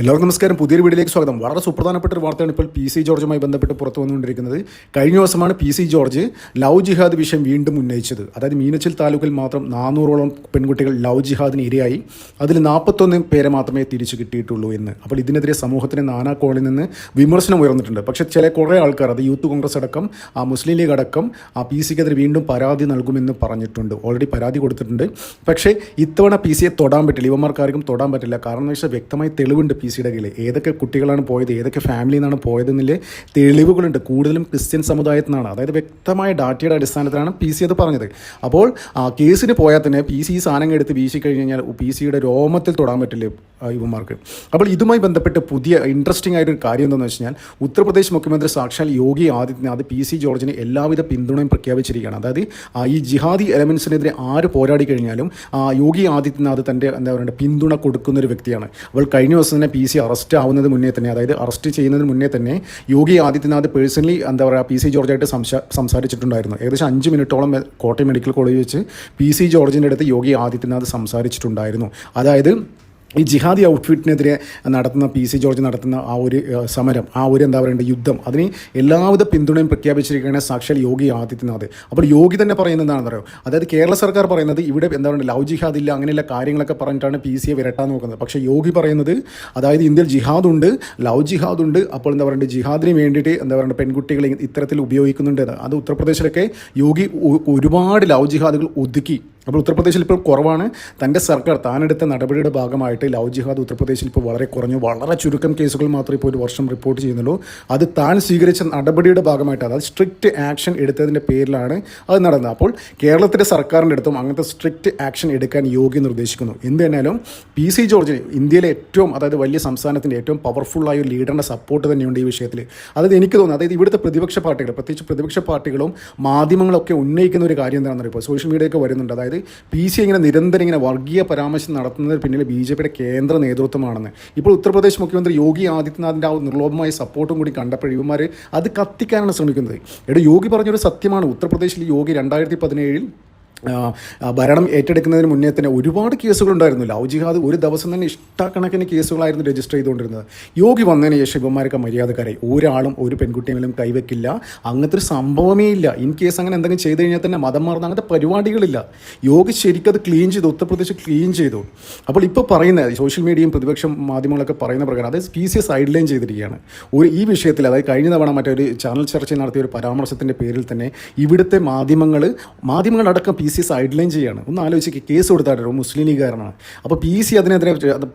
എല്ലാവർക്കും നമസ്കാരം. പുതിയൊരു വീഡിയോയിലേക്ക് സ്വാഗതം. വളരെ സുപ്രധാനപ്പെട്ട ഒരു വാർത്തയാണ് ഇപ്പോൾ പി സി ജോർജുമായി ബന്ധപ്പെട്ട് പുറത്തു വന്നുകൊണ്ടിരിക്കുന്നത്. കഴിഞ്ഞ ദിവസമാണ് P C George love jihad വിഷയം വീണ്ടും ഉന്നയിച്ചത്. അതായത് മീനച്ചിൽ താലൂക്കിൽ മാത്രം നാനൂറോളം പെൺകുട്ടികൾ ലവ് ജിഹാദിന് ഇരയായി. അതിൽ നാൽപ്പത്തൊന്ന് പേരെ മാത്രമേ തിരിച്ചു കിട്ടിയിട്ടുള്ളൂ എന്ന്. അപ്പോൾ ഇതിനെതിരെ സമൂഹത്തിന് നാനാക്കോണിൽ നിന്ന് വിമർശനം ഉയർന്നിട്ടുണ്ട്. പക്ഷേ ചില കുറേ ആൾക്കാർ അത് യൂത്ത് കോൺഗ്രസ് അടക്കം ആ മുസ്ലിം ലീഗ് അടക്കം ആ പി സിക്കെതിരെ വീണ്ടും പരാതി നൽകുമെന്ന് പറഞ്ഞിട്ടുണ്ട്. ഓൾറെഡി പരാതി കൊടുത്തിട്ടുണ്ട്. പക്ഷേ ഇത്തവണ പി സിയെ തൊടാൻ പറ്റില്ല. ഇവന്മാർക്കാർക്കും തൊടാൻ പറ്റില്ല. കാരണം എന്ന് വെച്ചാൽ വ്യക്തമായി തെളിവുണ്ട് പി സിയുടെ കയ്യിൽ ഏതൊക്കെ കുട്ടികളാണ് പോയത് ഏതൊക്കെ ഫാമിലിയിൽ നിന്നാണ് പോയതെന്നുള്ള തെളിവുകളുണ്ട്. കൂടുതലും ക്രിസ്ത്യൻ സമുദായത്തിൽ നിന്നാണ് അതായത് വ്യക്തമായ ഡാറ്റയുടെ അടിസ്ഥാനത്തിലാണ് പി സി അത് പറഞ്ഞത്. അപ്പോൾ ആ കേസിന് പോയാൽ തന്നെ പി സി ഈ സാധനം എടുത്ത് വീശി കഴിഞ്ഞ് കഴിഞ്ഞാൽ പി സിയുടെ രോമത്തിൽ തൊടാൻ പറ്റില്ല യുവമാർക്ക് അപ്പോൾ ഇതുമായി ബന്ധപ്പെട്ട് പുതിയ ഇൻട്രസ്റ്റിംഗ് ആയിട്ടൊരു കാര്യം എന്താണെന്ന് വെച്ച് കഴിഞ്ഞാൽ ഉത്തർപ്രദേശ് മുഖ്യമന്ത്രി സാക്ഷാൽ യോഗി ആദിത്യനാഥ് പി സി ജോർജിന് എല്ലാവിധ പിന്തുണയും പ്രഖ്യാപിച്ചിരിക്കുകയാണ്. അതായത് ഈ ജിഹാദി എലമെൻസിനെതിരെ ആര് പോരാടി കഴിഞ്ഞാലും യോഗി ആദിത്യനാഥ് തന്റെ എന്താ പറയുക പിന്തുണ കൊടുക്കുന്ന ഒരു വ്യക്തിയാണ്. അപ്പോൾ കഴിഞ്ഞ ദിവസം തന്നെ പി സി അറസ്റ്റ് ആവുന്നതിന് മുന്നേ തന്നെ അതായത് അറസ്റ്റ് ചെയ്യുന്നതിന് മുന്നേ തന്നെ യോഗി ആദിത്യനാഥ് പേഴ്സണലി എന്താ പറയുക പി സി ജോർജായിട്ട് സംസാ സംസാരിച്ചിട്ടുണ്ടായിരുന്നു. ഏകദേശം അഞ്ച് മിനിറ്റോളം കോട്ടയം മെഡിക്കൽ കോളേജ് വെച്ച് പി സി ജോർജിന്റെ അടുത്ത് യോഗി ആദിത്യനാഥ് സംസാരിച്ചിട്ടുണ്ടായിരുന്നു. അതായത് ഈ ജിഹാദി ഔട്ട്ഫിറ്റിനെതിരെ നടത്തുന്ന പി സി ജോർജ് നടത്തുന്ന ആ ഒരു സമരം ആ ഒരു എന്താ പറയേണ്ട യുദ്ധം അതിന് എല്ലാവിധ പിന്തുണയും പ്രഖ്യാപിച്ചിരിക്കുകയാണ് സാക്ഷാൽ യോഗി ആദിത്യനാഥ്. അപ്പോൾ യോഗി തന്നെ പറയുന്നത് എന്താണെന്ന് പറയുക അതായത് കേരള സർക്കാർ പറയുന്നത് ഇവിടെ എന്താ പറയുക ലവ് ജിഹാദ് ഇല്ല അങ്ങനെയുള്ള കാര്യങ്ങളൊക്കെ പറഞ്ഞിട്ടാണ് പി സിയെ വിരട്ടാൻ നോക്കുന്നത്. പക്ഷേ യോഗി പറയുന്നത് അതായത് ഇന്ത്യയിൽ ജിഹാദ് ഉണ്ട് ലവ് ജിഹാദ് ഉണ്ട് അപ്പോൾ എന്താ പറയുക ജിഹാദിന് വേണ്ടിയിട്ട് എന്താ പറയുക പെൺകുട്ടികളെ ഇത്തരത്തിൽ ഉപയോഗിക്കുന്നുണ്ട് അത് ഉത്തർപ്രദേശിലൊക്കെ യോഗി ഒരുപാട് ലവ് ജിഹാദുകൾ ഒതുക്കി അപ്പോൾ ഉത്തർപ്രദേശിൽ ഇപ്പോൾ കുറവാണ്. തന്റെ സർക്കാർ താനെടുത്ത നടപടിയുടെ ഭാഗമായിട്ട് ലവ് ജിഹാദ് ഉത്തർപ്രദേശിൽ ഇപ്പോൾ വളരെ കുറഞ്ഞു. വളരെ ചുരുക്കം കേസുകൾ മാത്രമേ ഇപ്പോൾ ഒരു വർഷം റിപ്പോർട്ട് ചെയ്യുന്നുള്ളൂ. അത് താൻ സ്വീകരിച്ച നടപടിയുടെ ഭാഗമായിട്ട് അതായത് സ്ട്രിക്റ്റ് ആക്ഷൻ എടുത്തതിന്റെ പേരിലാണ് അത് നടന്നത്. അപ്പോൾ കേരളത്തിന്റെ സർക്കാരിന്റെ അടുത്തും അങ്ങനത്തെ സ്ട്രിക്റ്റ് ആക്ഷൻ എടുക്കാൻ യോഗി നിർദ്ദേശിക്കുന്നു. എന്ത് തന്നെയാലും പി സി ജോർജിന് ഇന്ത്യയിലെ ഏറ്റവും അതായത് വലിയ സംസ്ഥാനത്തിന്റെ ഏറ്റവും പവർഫുള്ളായ ഒരു ലീഡറിന്റെ സപ്പോർട്ട് തന്നെയുണ്ട് ഈ വിഷയത്തിൽ. അതായത് എനിക്ക് തോന്നുന്നു അതായത് ഇവിടുത്തെ പ്രതിപക്ഷ പാർട്ടികൾ പ്രത്യേകിച്ച് പ്രതിപക്ഷ പാർട്ടികളും മാധ്യമങ്ങളൊക്കെ ഉന്നയിക്കുന്ന ഒരു കാര്യം എന്താണെന്ന് ഇപ്പോൾ സോഷ്യൽ മീഡിയയൊക്കെ വരുന്നുണ്ട്. അതായത് പി സി ഇങ്ങനെ നിരന്തരം ഇങ്ങനെ വർഗീയ പരാമർശം നടത്തുന്നതിന് പിന്നിൽ ബി ജെ പിയുടെ കേന്ദ്ര നേതൃത്വമാണെന്ന്. ഇപ്പോൾ ഉത്തർപ്രദേശ് മുഖ്യമന്ത്രി യോഗി ആദിത്യനാഥിന്റെ ആ നിർലോഭമായ സപ്പോർട്ടും കൂടി കണ്ടപ്പോൾ ഇവന്മാർ അത് കത്തിക്കാനാണ് ശ്രമിക്കുന്നത്. എടോ യോഗി പറഞ്ഞൊരു സത്യമാണ്. ഉത്തർപ്രദേശിൽ യോഗി രണ്ടായിരത്തി പതിനേഴിൽ ഭരണം ഏറ്റെടുക്കുന്നതിന് മുന്നേ തന്നെ ഒരുപാട് കേസുകളുണ്ടായിരുന്നു ലവ് ജിഹാദ് ഒരു ദിവസം തന്നെ ഇഷ്ടക്കണക്കിന് കേസുകളായിരുന്നു രജിസ്റ്റർ ചെയ്തുകൊണ്ടിരുന്നത്. യോഗി വന്നതിന് ശേഷം ഇവന്മാരൊക്കെ മര്യാദക്കാരെ ഒരാളും ഒരു പെൺകുട്ടിയെങ്കിലും കൈവെക്കില്ല അങ്ങനത്തെ ഒരു സംഭവമേ ഇല്ല. ഇൻ കേസ് അങ്ങനെ എന്തെങ്കിലും ചെയ്തു കഴിഞ്ഞാൽ തന്നെ മതം മാറുന്ന അങ്ങനത്തെ പരിപാടികളില്ല. യോഗി ശരിക്കും അത് ക്ലീൻ ചെയ്തു ഉത്തർപ്രദേശ് ക്ലീൻ ചെയ്തു. അപ്പോൾ ഇപ്പോൾ പറയുന്ന സോഷ്യൽ മീഡിയയും പ്രതിപക്ഷ മാധ്യമങ്ങളൊക്കെ പറയുന്ന പ്രകാരം അതായത് പി സി സൈഡ് ലൈൻ ചെയ്തിരിക്കുകയാണ്. ഒരു ഈ വിഷയത്തിൽ അതായത് കഴിഞ്ഞ തവണ മറ്റൊരു ചാനൽ ചർച്ച നടത്തിയ ഒരു പരാമർശത്തിന്റെ പേരിൽ തന്നെ ഇവിടുത്തെ മാധ്യമങ്ങൾ മാധ്യമങ്ങളടക്കം പി സി സൈഡ് ലൈൻ ചെയ്യുകയാണ് ഒന്ന് ആലോചിക്കുക കേസ് കൊടുത്തായിട്ട് മുസ്ലിം ലീഗുകാരനാണ്. അപ്പോൾ പി സി അതിനെതിരെ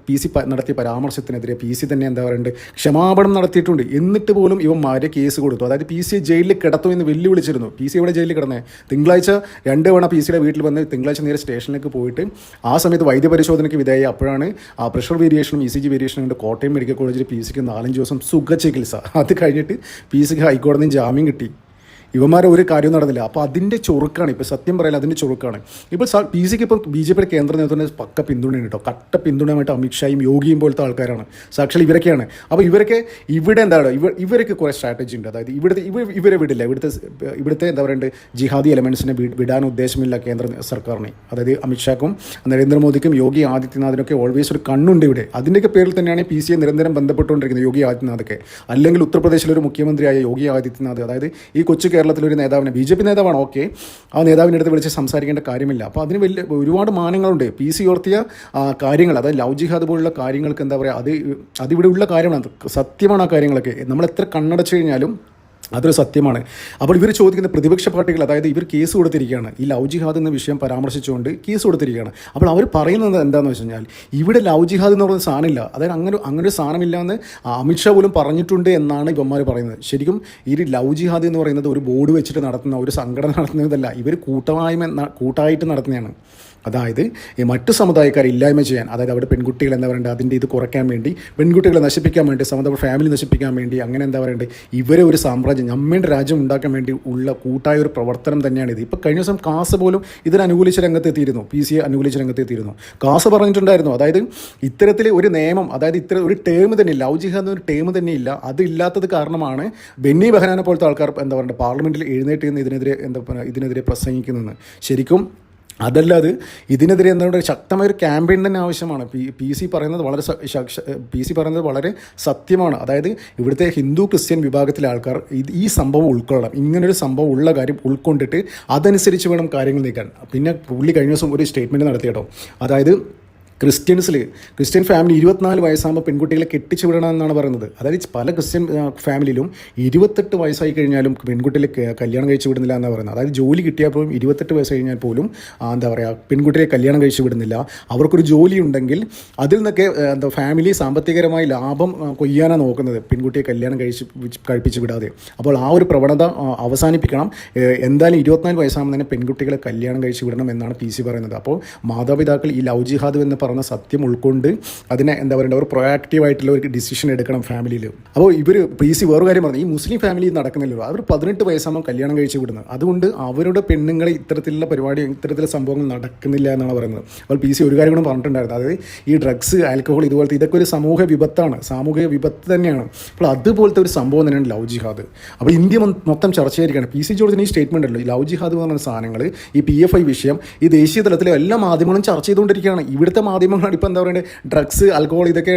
പി സി നടത്തിയ പരാമർശത്തിനെതിരെ പി സി തന്നെ എന്താ പറയുക ക്ഷമാപണം നടത്തിയിട്ടുണ്ട്. എന്നിട്ട് പോലും ഇവന്മാരെ കേസ് കൊടുത്തു. അതായത് പി സിയെ ജയിലിൽ കിടത്തും എന്ന് വെല്ലുവിളിച്ചിരുന്നു. പി സി ഇവിടെ ജയിലിൽ കിടന്നേ? തിങ്കളാഴ്ച രണ്ട് തവണ പി സിയുടെ വീട്ടിൽ വന്ന് തിങ്കളാഴ്ച നേരെ സ്റ്റേഷനിലേക്ക് പോയിട്ട് ആ സമയത്ത് വൈദ്യപരിശോധനയ്ക്ക് വിധേയ അപ്പോഴാണ് ആ പ്രഷർ വേരിയേഷനും ഇ സി ജി വേരിയേഷനും കൊണ്ട് കോട്ടയം മെഡിക്കൽ കോളേജിൽ പി സിക്ക് നാലഞ്ച് ദിവസം സുഖ ചികിത്സ. അത് കഴിഞ്ഞിട്ട് പി സിക്ക് ഹൈക്കോടതിയിൽ ജാമ്യം കിട്ടി. ഇവന്മാരെ ഒരു കാര്യവും നടന്നില്ല. അപ്പോൾ അതിന്റെ ചുറുക്കാണ്. ഇപ്പോൾ സത്യം പറയാൻ അതിന്റെ ചുറുക്കാണ്. ഇപ്പോൾ പി സിക്ക് ഇപ്പോൾ ബി ജെ പിയുടെ കേന്ദ്ര നേതൃത്വത്തിന് പക്ക പിന്തുണയാണ് കേട്ടോ കട്ട പിന്തുണയുമായിട്ട് അമിത്ഷായും യോഗിയും പോലത്തെ ആൾക്കാരാണ്. സാക്ഷാൽ ഇവരൊക്കെയാണ്. അപ്പോൾ ഇവരൊക്കെ ഇവിടെ എന്താണ് ഇവർ ഇവരൊക്കെ കുറേ സ്ട്രാറ്റജി ഉണ്ട്. അതായത് ഇവിടുത്തെ ഇവ ഇവരെ വിടില്ല. ഇവിടുത്തെ ഇവിടുത്തെ എന്താ പറയുക ജിഹാദി എലമെൻസിനെ വിടാൻ ഉദ്ദേശമില്ല കേന്ദ്ര സർക്കാരിനെ. അതായത് അമിത്ഷാക്കും നരേന്ദ്രമോദിക്കും യോഗി ആദിത്യനാഥിനൊക്കെ ഓൾവേസ് ഒരു കണ്ണുണ്ട് ഇവിടെ. അതിന്റെയൊക്കെ പേരിൽ തന്നെയാണ് പി സിയെ നിരന്തരം ബന്ധപ്പെട്ടുകൊണ്ടിരിക്കുന്നത് യോഗി ആദിത്യനാഥൊക്കെ. അല്ലെങ്കിൽ ഉത്തർപ്രദേശിലൊരു മുഖ്യമന്ത്രിയായ യോഗി ആദിത്യനാഥ്. അതായത് ഈ കൊച്ചു കേരളത്തിലൊരു നേതാവിനെ ബി ജെ പി നേതാവാണ് ഓക്കെ. ആ നേതാവിന്റെ അടുത്ത് വിളിച്ച് സംസാരിക്കേണ്ട കാര്യമില്ല. അപ്പോൾ അതിന് വലിയ ഒരുപാട് മാനങ്ങളുണ്ട്. പി സി ഓർത്തിയ കാര്യങ്ങൾ അതായത് ലവ് ജിഹാദ് പോലുള്ള കാര്യങ്ങൾക്ക് എന്താ പറയുക അത് അതിവിടെ ഉള്ള കാര്യമാണ് സത്യമാണ് ആ കാര്യങ്ങളൊക്കെ. നമ്മൾ എത്ര കണ്ണടച്ചു കഴിഞ്ഞാലും അതൊരു സത്യമാണ്. അപ്പോൾ ഇവർ ചോദിക്കുന്ന പ്രതിപക്ഷ പാർട്ടികൾ അതായത് ഇവർ കേസ് കൊടുത്തിരിക്കുകയാണ്. ഈ ലവ് ജിഹാദ് എന്ന വിഷയം പരാമർശിച്ചുകൊണ്ട് കേസ് കൊടുത്തിരിക്കുകയാണ്. അപ്പോൾ അവർ പറയുന്നത് എന്താണെന്ന് വെച്ച് കഴിഞ്ഞാൽ ഇവിടെ ലവ് ജിഹാദ് എന്ന് പറയുന്ന സാധനമില്ല അതായത് അങ്ങനെ അങ്ങനെ ഒരു സാധനമില്ല എന്ന് അമിത്ഷാ പോലും പറഞ്ഞിട്ടുണ്ട് എന്നാണ് ഇവന്മാർ പറയുന്നത്. ശരിക്കും ഈ ലവ് ജിഹാദ് എന്ന് പറയുന്നത് ഒരു ബോർഡ് വെച്ചിട്ട് നടത്തുന്ന ഒരു സംഘടന നടത്തുന്നതല്ല. ഇവർ കൂട്ടമായ്മ കൂട്ടായിട്ട് നടത്തുന്നതാണ്. അതായത് ഈ മറ്റു സമുദായക്കാർ ഇല്ലായ്മ ചെയ്യാൻ അതായത് അവിടെ പെൺകുട്ടികൾ എന്താ പറയേണ്ടത് അതിന്റെ ഇത് കുറയ്ക്കാൻ വേണ്ടി പെൺകുട്ടികളെ നശിപ്പിക്കാൻ വേണ്ടി സമുദായ ഫാമിലി നശിപ്പിക്കാൻ വേണ്ടി അങ്ങനെ എന്താ പറയേണ്ടത് ഇവരെ ഒരു സാമ്രാജ്യം നമ്മുടെ രാജ്യം ഉണ്ടാക്കാൻ വേണ്ടി ഉള്ള കൂട്ടായ ഒരു പ്രവർത്തനം തന്നെയാണ് ഇത്. ഇപ്പോൾ കഴിഞ്ഞ ദിവസം കാസ് പോലും ഇതിന് അനുകൂലിച്ച രംഗത്തെത്തിയിരുന്നു പി സിയെ അനുകൂലിച്ച രംഗത്തെത്തിയിരുന്നു. കാസ് പറഞ്ഞിട്ടുണ്ടായിരുന്നു അതായത് ഇത്തരത്തിൽ ഒരു നിയമം അതായത് ഇത്ര ഒരു ടേം തന്നെ ഇല്ല ഔജിഹ ജിഹാദ് ഒരു ടേം തന്നെ ഇല്ല അതില്ലാത്തത് കാരണമാണ് ബെന്നി ബെഹനാനെ പോലത്തെ ആൾക്കാർ എന്താ പറയുക പാർലമെന്റിൽ എഴുന്നേറ്റ് ഇതിനെതിരെ എന്താ പറയുക ഇതിനെതിരെ പ്രസംഗിക്കുന്നത്. ശരിക്കും അതല്ലാതെ ഇതിനെതിരെ എന്താണ് ശക്തമായ ഒരു ക്യാമ്പയിൻ തന്നെ ആവശ്യമാണ്. പി പി സി പറയുന്നത് വളരെ പി സി പറയുന്നത് വളരെ സത്യമാണ്. അതായത് ഇവിടുത്തെ ഹിന്ദു ക്രിസ്ത്യൻ വിഭാഗത്തിലെ ആൾക്കാർ ഇത് ഈ സംഭവം ഉൾക്കൊള്ളണം. ഇങ്ങനൊരു സംഭവം ഉള്ള കാര്യം ഉൾക്കൊണ്ടിട്ട് അതനുസരിച്ച് വേണം കാര്യങ്ങൾ നീക്കാൻ. പിന്നെ പുള്ളി കഴിഞ്ഞ ദിവസം ഒരു സ്റ്റേറ്റ്മെന്റ് നടത്തി കേട്ടോ അതായത് ക്രിസ്ത്യൻസിൽ ക്രിസ്ത്യൻ ഫാമിലി ഇരുപത്തിനാല് വയസ്സാകുമ്പോൾ പെൺകുട്ടികളെ കെട്ടിച്ചു വിടണം എന്നാണ് പറയുന്നത്. അതായത് പല ക്രിസ്ത്യൻ ഫാമിലിയിലും ഇരുപത്തെട്ട് വയസ്സായി കഴിഞ്ഞാലും പെൺകുട്ടികളെ കല്യാണം കഴിച്ചു വിടുന്നില്ല എന്നാണ് പറയുന്നത്. അതായത് ജോലി കിട്ടിയാൽ പോലും ഇരുപത്തെട്ട് വയസ്സ് കഴിഞ്ഞാൽ പോലും എന്താ പറയുക പെൺകുട്ടിയെ കല്യാണം കഴിച്ചു വിടുന്നില്ല. അവർക്കൊരു ജോലി ഉണ്ടെങ്കിൽ അതിൽ നിന്നൊക്കെ എന്താ ഫാമിലി സാമ്പത്തികരമായി ലാഭം കൊയ്യാനാണ് നോക്കുന്നത്. പെൺകുട്ടിയെ കല്യാണം കഴിച്ച് കഴിപ്പിച്ച് വിടാതെ. അപ്പോൾ ആ ഒരു പ്രവണത അവസാനിപ്പിക്കണം. എന്തായാലും ഇരുപത്തിനാല് വയസ്സാകുമ്പോൾ തന്നെ പെൺകുട്ടികളെ കല്യാണം കഴിച്ചു വിടണം എന്നാണ് പി സി പറയുന്നത്. അപ്പോൾ മാതാപിതാക്കൾ ഈ ലവ് ജിഹാദ് എന്ന് പറഞ്ഞ സത്യം ഉൾക്കൊണ്ട് അതിനെ എന്താ പറയുക ഒരു പ്രൊയാക്റ്റീവ് ആയിട്ടുള്ള ഒരു ഡിസിഷൻ എടുക്കണം ഫാമിലിയിൽ അപ്പോൾ ഇവർ പി സി വേറൊരു കാര്യം പറഞ്ഞു ഈ മുസ്ലിം ഫാമിലി നടക്കുന്നില്ലല്ലോ. അവർ പതിനെട്ട് വയസ്സാകുമ്പോൾ കല്യാണം കഴിച്ച് വിടുന്നത്. അതുകൊണ്ട് അവരുടെ പെണ്ണുങ്ങളെ ഇത്തരത്തിലുള്ള പരിപാടി ഇത്തരത്തിലുള്ള സംഭവങ്ങൾ നടക്കുന്നില്ല എന്നാണ് പറയുന്നത്. അപ്പോൾ പി സി ഒരു കാര്യം കൂടെ പറഞ്ഞിട്ടുണ്ടായിരുന്നു. അതായത് ഈ ഡ്രഗ്സ് ആൽക്കഹോൾ ഇതുപോലത്തെ ഇതൊക്കെ ഒരു സമൂഹ വിപത്താണ്. സാമൂഹിക വിപത്ത് തന്നെയാണ്. അപ്പോൾ അതുപോലത്തെ ഒരു സംഭവം തന്നെയാണ് ലവ് ജിഹാദ്. അപ്പോൾ ഇന്ത്യ മൊത്തം ചർച്ചയായിരിക്കുകയാണ്. പി സി ജോർജിന് ഈ സ്റ്റേറ്റ്മെന്റ് ഉള്ളൂ ഈ ലവ് ജിഹാദ് എന്ന് പറയുന്ന സാധനങ്ങൾ ഈ പി എഫ് ഐ വിഷയം ഈ ദേശീയ തലത്തിലെ എല്ലാ മാധ്യമങ്ങളും ചർച്ച ചെയ്തുകൊണ്ടിരിക്കുകയാണ്. ഇവിടുത്തെ മാധ്യമങ്ങളാണ് ഇപ്പോൾ എന്താ പറയുക ഡ്രഗ്സ് ആൽക്കഹോൾ ഇതൊക്കെ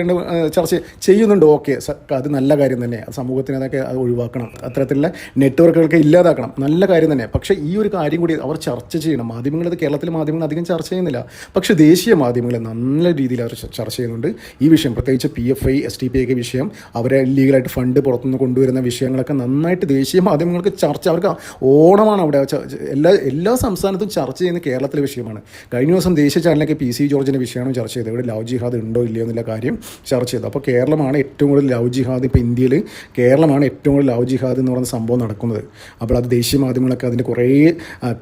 ചർച്ച ചെയ്യുന്നുണ്ട്. ഓക്കെ അത് നല്ല കാര്യം തന്നെ. സമൂഹത്തിന് അതൊക്കെ അത് ഒഴിവാക്കണം. അത്തരത്തിലുള്ള നെറ്റ്വർക്കുകളൊക്കെ ഇല്ലാതാക്കണം. നല്ല കാര്യം തന്നെ. പക്ഷേ ഈ ഒരു കാര്യം കൂടി അവർ ചർച്ച ചെയ്യണം. മാധ്യമങ്ങൾ അത് കേരളത്തിലെ മാധ്യമങ്ങൾ അധികം ചർച്ച ചെയ്യുന്നില്ല. പക്ഷേ ദേശീയ മാധ്യമങ്ങൾ നല്ല രീതിയിൽ അവർ ചർച്ച ചെയ്യുന്നുണ്ട്. ഈ വിഷയം പ്രത്യേകിച്ച് P F I S T P ഒക്കെ വിഷയം അവരെ ലീഗലായിട്ട് ഫണ്ട് പുറത്തുനിന്ന് കൊണ്ടുവരുന്ന വിഷയങ്ങളൊക്കെ നന്നായിട്ട് ദേശീയ മാധ്യമങ്ങൾക്ക് ചർച്ച അവർക്ക് ഓണമാണ് അവിടെ. എല്ലാ എല്ലാ സംസ്ഥാനത്തും ചർച്ച ചെയ്യുന്ന കേരളത്തിലെ വിഷയമാണ്. കഴിഞ്ഞ ദിവസം ദേശീയ ചാനലൊക്കെ പി സി ജോർജിന്റെ വിഷയമാണ് ചർച്ച ചെയ്തത് ഇവിടെ ലവ് ജിഹാദ് ഉണ്ടോ ഇല്ലയോ എന്നുള്ള കാര്യം ചർച്ച ചെയ്തു. അപ്പോൾ കേരളമാണ് ഏറ്റവും കൂടുതൽ ലവ് ജിഹാദ് ഇപ്പോൾ ഇന്ത്യയിൽ കേരളമാണ് ഏറ്റവും കൂടുതൽ ലവ് ജിഹാദ് എന്ന് പറയുന്ന സംഭവം നടക്കുന്നത്. അപ്പോൾ അത് ദേശീയ മാധ്യമങ്ങളൊക്കെ അതിന്റെ കുറേ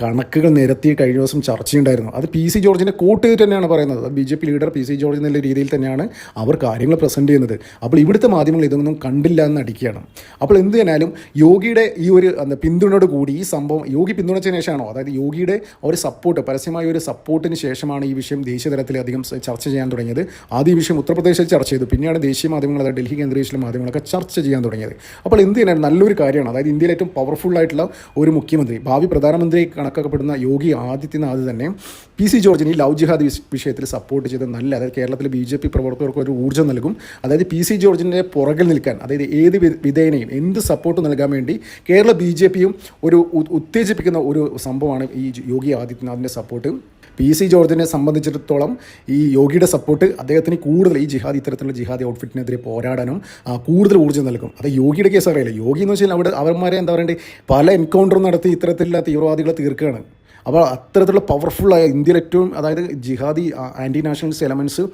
കണക്കുകൾ നിരത്തി കഴിഞ്ഞ ദിവസം ചർച്ചയുണ്ടായിരുന്നു അത് പി സി ജോർജിന്റെ കൂട്ട് ചെയ്തിട്ട് തന്നെയാണ് പറയുന്നത്. B J P leader P C George എന്നുള്ള രീതിയിൽ തന്നെയാണ് അവർ കാര്യങ്ങൾ പ്രസന്റ് ചെയ്യുന്നത്. അപ്പോൾ ഇവിടുത്തെ മാധ്യമങ്ങൾ ഇതൊന്നും കണ്ടില്ല എന്ന് അടിക്കുകയാണ് അപ്പോൾ എന്ത് തന്നാലും യോഗിയുടെ ഈ ഒരു പിന്തുണയോട് കൂടി ഈ സംഭവം യോഗി പിന്തുണച്ചതിന് ശേഷമാണോ? അതായത് യോഗിയുടെ ഒരു സപ്പോർട്ട് പരസ്യമായ ഒരു സപ്പോർട്ടിന് ശേഷമാണ് ഈ വിഷയം ദേശീയ തലത്തിൽ അധികം ചർച്ച ചെയ്യാൻ തുടങ്ങിയത്. ആദ്യ വിഷയം ഉത്തർപ്രദേശിൽ ചർച്ച ചെയ്തു. പിന്നെയാണ് ദേശീയ മാധ്യമങ്ങൾ അതായത് ഡൽഹി കേന്ദ്രീകരിച്ചുള്ള മാധ്യമങ്ങളൊക്കെ ചർച്ച ചെയ്യാൻ തുടങ്ങിയത്. അപ്പോൾ എന്ത് ചെയ്യാനാണ്? നല്ലൊരു കാര്യമാണ്. അതായത് ഇന്ത്യയിലെ ഏറ്റവും പവർഫുൾ ആയിട്ടുള്ള ഒരു മുഖ്യമന്ത്രി. ഭാവി പ്രധാനമന്ത്രി കണക്കാക്കപ്പെടുന്ന യോഗി ആദിത്യനാഥ് തന്നെ പി സി ജോർജിന് ഈ ലവ് ജിഹാദ് വിഷയത്തിൽ സപ്പോർട്ട് ചെയ്ത് നല്ല അതായത് കേരളത്തിലെ ബി ജെ പി പ്രവർത്തകർക്ക് ഒരു ഊർജം നൽകും. അതായത് പി സി ജോർജിന്റെ പുറകിൽ നിൽക്കാൻ അതായത് ഏത് വിധേയനെയും എന്ത് സപ്പോർട്ട് നൽകാൻ വേണ്ടി കേരള ബി ജെ പിയും ഒരു ഉത്തേജിപ്പിക്കുന്ന ഒരു സംഭവമാണ് ഈ യോഗി ആദിത്യനാഥിന്റെ സപ്പോർട്ട് പി സി ജോർജിനെ സംബന്ധിച്ചിടത്തോളം ഈ യോഗിയുടെ സപ്പോർട്ട് അദ്ദേഹത്തിന് കൂടുതൽ ഈ ജിഹാദി ഇത്തരത്തിലുള്ള ജിഹാദി ഔട്ട്ഫിറ്റിനെതിരെ പോരാടാനും കൂടുതൽ ഊർജം നൽകും. അത് യോഗിയുടെ കേസ് അറിയില്ല. യോഗി എന്ന് വെച്ചാൽ അവിടെ അവന്മാരെ എന്താ പറയണ്ടേ? പല എൻകൗണ്ടറും നടത്തി ഇത്തരത്തിലുള്ള തീവ്രവാദികളെ തീർക്കുകയാണ്. അപ്പോൾ അത്തരത്തിലുള്ള പവർഫുള്ളായ ഇന്ത്യയിൽ ഏറ്റവും അതായത് ജിഹാദി ആന്റി നാഷണലിസ്റ്റ് എലമെന്റ്സ്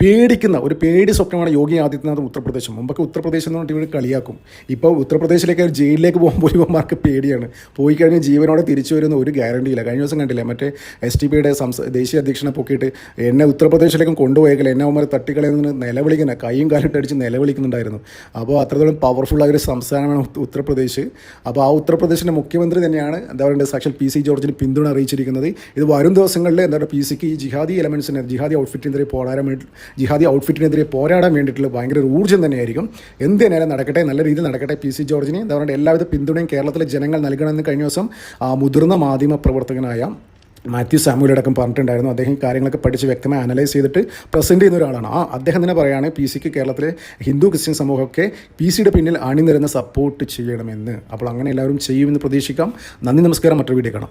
പേടിക്കുന്ന ഒരു പേടി സ്വപ്നമാണ് യോഗി ആദിത്യനാഥ് ഉത്തർപ്രദേശ്. മുമ്പൊക്കെ ഉത്തർപ്രദേശ് എന്ന് പറഞ്ഞിട്ട് ഇവർ കളിയാക്കും. ഇപ്പോൾ ഉത്തർപ്രദേശിലേക്ക് ജയിലിലേക്ക് പോകുമ്പോൾ ഇവന്മാർക്ക് പേടിയാണ്. പോയി കഴിഞ്ഞാൽ ജീവനോടെ തിരിച്ചു വരുന്ന ഒരു ഗ്യാരണ്ടിയില്ല കഴിഞ്ഞ ദിവസം കണ്ടില്ലേ മറ്റേ എസ് ടി പിയുടെ സംസ ദേശീയ അധ്യക്ഷനെ പൊക്കിയിട്ട് എന്നെ ഉത്തർപ്രദേശിലേക്കും കൊണ്ടുപോയേക്കില്ല എന്നെ അവന്മാർ തട്ടിക്കളയുന്ന നിലവിളിക്കുന്ന കൈയും കാലിട്ട് അടിച്ച് നിലവിളിക്കുന്നുണ്ടായിരുന്നു. അപ്പോൾ അത്രത്തോളം പവർഫുള്ളായ ഒരു സംസ്ഥാനമാണ് ഉത്തർപ്രദേശ്. അപ്പോൾ ആ ഉത്തർപ്രദേശിന്റെ മുഖ്യമന്ത്രി തന്നെയാണ് എന്താ പറയുക സാക്ഷാൽ പി സി ജോർജിന് പിന്തുണ അറിയിച്ചിരിക്കുന്നത്. ഇത് വരും ദിവസങ്ങളിൽ എന്താ പറയുക പി സിക്ക് ഈ ജിഹാദി എലമെൻസിനെ ജിഹാദി ഔട്ട്ഫിറ്റിനെതിരെ പോരാടാൻ വേണ്ടി ജിഹാദി ഔട്ട്ഫിറ്റിനെതിരെ പോരാടാൻ വേണ്ടിയിട്ടുള്ള ഭയങ്കര ഒരു ഊർജം തന്നെയായിരിക്കും. എന്ത് തന്നെയാലും നടക്കട്ടെ നല്ല രീതിയിൽ നടക്കട്ടെ പി സി ജോർജിന്. എന്താ പറയുക എല്ലാവിധ പിന്തുണയും കേരളത്തിലെ ജനങ്ങൾ നൽകണമെന്ന് കഴിഞ്ഞ ദിവസം ആ, മുതിർന്ന മാധ്യമ പ്രവർത്തകനായ മാത്യു സാമുവൽ അടക്കം പറഞ്ഞിട്ടുണ്ടായിരുന്നു. അദ്ദേഹം ഈ കാര്യങ്ങളൊക്കെ പഠിച്ച് വ്യക്തമായി അനലൈസ് ചെയ്തിട്ട് പ്രസന്റ് ചെയ്യുന്ന ഒരാളാണ്. ആ അദ്ദേഹം തന്നെ പറയുകയാണ് പി സിക്ക് കേരളത്തിലെ ഹിന്ദു ക്രിസ്ത്യൻ സമൂഹമൊക്കെ പി സിയുടെ പിന്നിൽ അണിനിരുന്ന് സപ്പോർട്ട് ചെയ്യണമെന്ന്. അപ്പോൾ അങ്ങനെ എല്ലാവരും ചെയ്യുമെന്ന് പ്രതീക്ഷിക്കാം. നന്ദി നമസ്കാരം. മറ്റൊരു വീഡിയോ കാണാം.